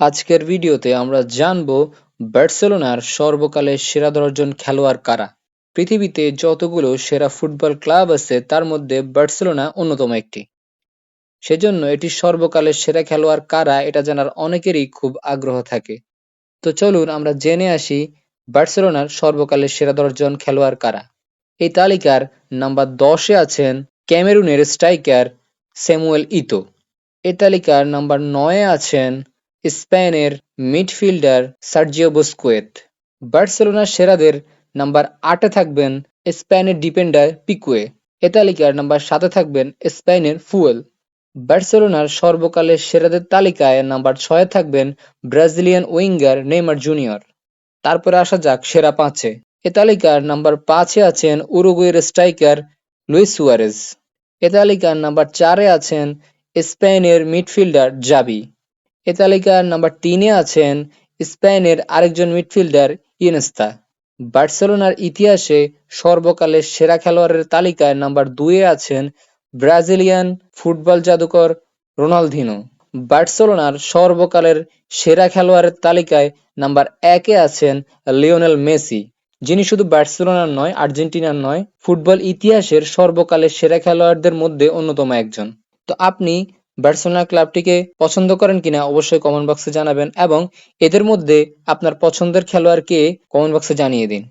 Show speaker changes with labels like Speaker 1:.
Speaker 1: আজকের ভিডিওতে আমরা জানব বার্সেলোনার সর্বকালের সেরা দশজন খেলোয়াড় কারা। পৃথিবীতে যতগুলো সেরা ফুটবল ক্লাব আছে, তার মধ্যে বার্সেলোনা অন্যতম একটি। সেজন্য এটি সর্বকালের সেরা খেলোয়াড় কারা এটা জানার অনেকেরই খুব আগ্রহ থাকে। তো চলুন আমরা জেনে আসি বার্সেলোনার সর্বকালের সেরা দশজন খেলোয়াড় কারা। এই তালিকার নাম্বার দশে আছেন ক্যামেরুনের স্ট্রাইকার স্যামুয়েল ইতো। এই তালিকার নাম্বার নয়ে আছেন স্পেনের মিডফিল্ডার সার্জিও বুস্কুয়েত। বার্সেলোনার সেরাদের নাম্বার আটে থাকবেন স্পেনের ডিফেন্ডার পিকুয়ে। এ তালিকার নাম্বার সাতে থাকবেন স্পেনের ফুয়েল। বার্সেলোনার সর্বকালের সেরাদের তালিকায় নাম্বার ছয়ে থাকবেন ব্রাজিলিয়ান উইঙ্গার নেইমার জুনিয়র। তারপরে আসা যাক সেরা পাঁচে। এ তালিকার নাম্বার পাঁচে আছেন উরুগুয়ের স্ট্রাইকার লুইস সুয়ারেজ। এ তালিকার নাম্বার চারে আছেন স্পেনের মিডফিল্ডার জাবি। এ তালিকার নাম্বার তিনে আছেন স্পেনের আরেকজন মিডফিল্ডার ইনেস্তা বার্সেলোনার ইতিহাসে সর্বকালের সেরা খেলোয়াড়ের তালিকায় নাম্বার দুয়ে আছেন ব্রাজিলিয়ান ফুটবল জাদুকর রোনালদিনো। বার্সেলোনার সর্বকালের সেরা খেলোয়াড়ের তালিকায় নাম্বার একে আছেন লিওনেল মেসি, যিনি শুধু বার্সেলোনার নয়, আর্জেন্টিনার নয়, ফুটবল ইতিহাসের সর্বকালের সেরা খেলোয়াড়দের মধ্যে অন্যতম একজন। তো আপনি বার্সেলোনা ক্লাবটিকে পছন্দ করেন কিনা অবশ্যই কমেন্ট বক্সে জানাবেন এবং এদের মধ্যে আপনার পছন্দের খেলোয়াড় কে কমেন্ট বক্সে জানিয়ে দিন।